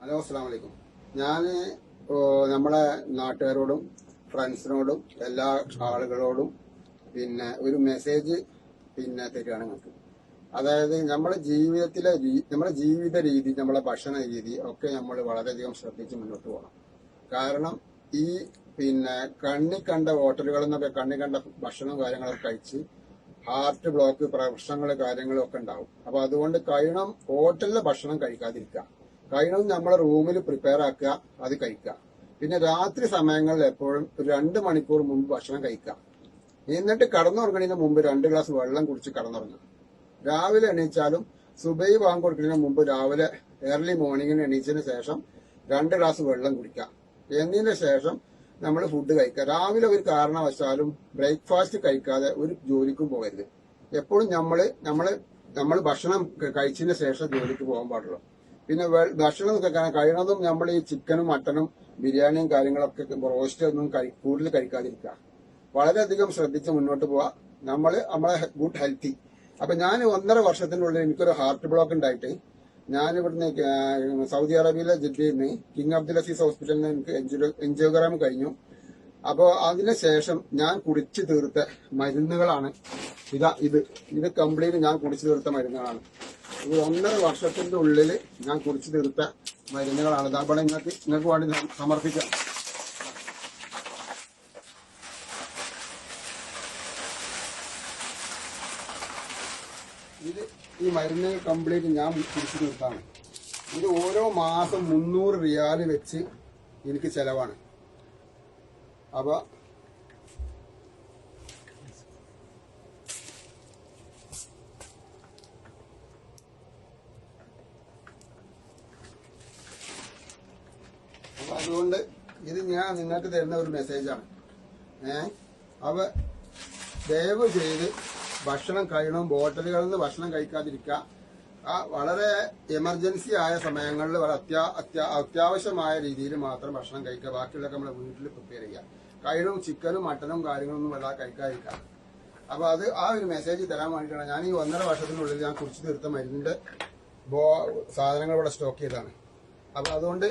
Hello അസ്സാം വലൈക്കും ഞാൻ നമ്മളെ നാട്ടുകാരോടും ഫ്രണ്ട്സിനോടും എല്ലാ ആളുകളോടും പിന്നെ ഒരു മെസ്സേജ് പിന്നെ തരികയാണ് നിങ്ങൾക്ക് അതായത് നമ്മുടെ ജീവിതത്തിലെ നമ്മുടെ ജീവിത രീതി നമ്മുടെ ഭക്ഷണ രീതി ഒക്കെ നമ്മൾ വളരെയധികം ശ്രദ്ധിച്ച് മുന്നോട്ട് പോകണം. കാരണം ഈ പിന്നെ കണ്ണി കണ്ട ഹോട്ടലുകളിൽ നിന്നൊക്കെ കണ്ണി കണ്ട ഭക്ഷണവും കാര്യങ്ങളൊക്കെ കഴിച്ച് ഹാർട്ട് ബ്ലോക്ക് പ്രശ്നങ്ങൾ കാര്യങ്ങളും ഒക്കെ ഉണ്ടാവും. അപ്പൊ അതുകൊണ്ട് കഴിയണം ഹോട്ടലിലെ ഭക്ഷണം കഴിക്കാതിരിക്കുക. കഴിയണം നമ്മളെ റൂമിൽ പ്രിപ്പയർ ആക്കുക അത് കഴിക്കുക. പിന്നെ രാത്രി സമയങ്ങളിൽ എപ്പോഴും ഒരു രണ്ട് മണിക്കൂർ മുമ്പ് ഭക്ഷണം കഴിക്കുക. എന്നിട്ട് കടന്നുറങ്ങുന്നതിന് മുമ്പ് രണ്ട് ഗ്ലാസ് വെള്ളം കുടിച്ച് കടന്നുറങ്ങുക. രാവിലെ എണീച്ചാലും സുബൈ വാങ്ങി കൊടുക്കുന്നതിന് മുമ്പ് രാവിലെ ഏർലി മോർണിംഗിന് എണീച്ചതിന് ശേഷം രണ്ട് ഗ്ലാസ് വെള്ളം കുടിക്കുക. എന്നതിന് ശേഷം നമ്മൾ ഫുഡ് കഴിക്കുക. രാവിലെ ഒരു കാരണവശാലും ബ്രേക്ക്ഫാസ്റ്റ് കഴിക്കാതെ ഒരു ജോലിക്കും പോകരുത്. എപ്പോഴും നമ്മൾ നമ്മൾ നമ്മൾ ഭക്ഷണം കഴിച്ചതിന് ശേഷം ജോലിക്ക് പോകാൻ പാടുള്ളൂ. പിന്നെ ഭക്ഷണം കഴിക്കാൻ കഴിയണതും നമ്മൾ ഈ ചിക്കനും മട്ടനും ബിരിയാണിയും കാര്യങ്ങളൊക്കെ റോസ്റ്റ് ഒന്നും കൂടുതൽ കഴിക്കാതിരിക്കുക. വളരെയധികം ശ്രദ്ധിച്ച് മുന്നോട്ട് പോവാ നമ്മൾ നമ്മളെ ഗുഡ് ഹെൽത്തി അപ്പൊ ഞാൻ ഒന്നര വർഷത്തിനുള്ളിൽ എനിക്കൊരു ഹാർട്ട് ബ്ലോക്ക് ഉണ്ടായിട്ട് ഞാൻ ഇവിടുന്ന് സൗദി അറേബ്യയിലെ ജിദ്ദയിൽ നിന്ന് കിങ് അബ്ദുൽ അസീസ് ഹോസ്പിറ്റലിൽ നിന്ന് എനിക്ക് എൻജിയോ- എൻജിയോഗ്രാം കഴിഞ്ഞു. അപ്പോ അതിനുശേഷം ഞാൻ കുടിച്ചു തീർത്ത മരുന്നുകളാണ്. ഇതാ ഇത്. ഇത് കംപ്ലീറ്റ് ഞാൻ കുടിച്ചു തീർത്ത മരുന്നുകളാണ്. ഇത് ഒന്നര വർഷത്തിന്റെ ഉള്ളിൽ ഞാൻ കുടിച്ചു തീർത്ത മരുന്നുകളാണ്. ഇതാ നിങ്ങൾക്ക് നിങ്ങൾക്ക് വേണ്ടി സമർപ്പിക്കാം. ഇത് ഈ മരുന്ന് കംപ്ലീറ്റ് ഞാൻ കുടിച്ചു തീർത്താണ്. ഇത് ഓരോ മാസം മുന്നൂറ് റിയാൽ വെച്ച് എനിക്ക് ചെലവാണ്. അപ്പൊ അതുകൊണ്ട് ഇത് ഞാൻ നിങ്ങൾക്ക് തരുന്ന ഒരു മെസ്സേജാണ് ഏ? അവ ദയവ് ചെയ്ത് ഭക്ഷണം കഴിയണം ഹോട്ടലുകളിൽ നിന്ന് ഭക്ഷണം കഴിക്കാതിരിക്കുക വളരെ എമർജൻസി ആയ സമയങ്ങളിൽ വളരെ അത്യാ അത്യാ അത്യാവശ്യമായ രീതിയിൽ മാത്രം ഭക്ഷണം കഴിക്കുക. ബാക്കിയുള്ളതൊക്കെ നമ്മുടെ വീട്ടിൽ പ്രിപ്പയർ ചെയ്യുക. കഴിയണം ചിക്കനും മട്ടനും കാര്യങ്ങളൊന്നും വല്ലാതെ കഴിക്കാതിരിക്കുക. അപ്പൊ അത് ആ ഒരു മെസ്സേജ് തരാൻ വേണ്ടിയിട്ടാണ്. ഞാൻ ഈ ഒന്നര വർഷത്തിനുള്ളിൽ ഞാൻ കുറിച്ച് തീർത്ത മരുന്നിന്റെ സാധനങ്ങൾ ഇവിടെ സ്റ്റോക്ക് ചെയ്താണ് അപ്പൊ അതുകൊണ്ട്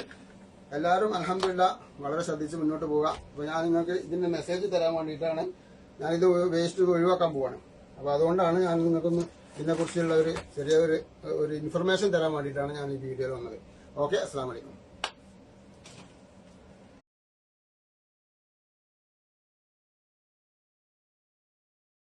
എല്ലാവരും അലഹമില്ല വളരെ ശ്രദ്ധിച്ച് മുന്നോട്ട് പോവുക. അപ്പൊ ഞാൻ നിങ്ങൾക്ക് ഇതിന്റെ മെസ്സേജ് തരാൻ വേണ്ടിയിട്ടാണ് ഞാനിത് വേസ്റ്റ് ഒഴിവാക്കാൻ പോവാണ്. അപ്പൊ അതുകൊണ്ടാണ് ഞാൻ നിങ്ങൾക്കൊന്ന് ഇതിനെക്കുറിച്ചുള്ള ഒരു ചെറിയ ഒരു ഒരു ഇൻഫർമേഷൻ തരാൻ വേണ്ടിയിട്ടാണ് ഞാൻ ഈ വീഡിയോയിൽ വന്നത്. ഓക്കെ അസ്സാം വലൈക്കും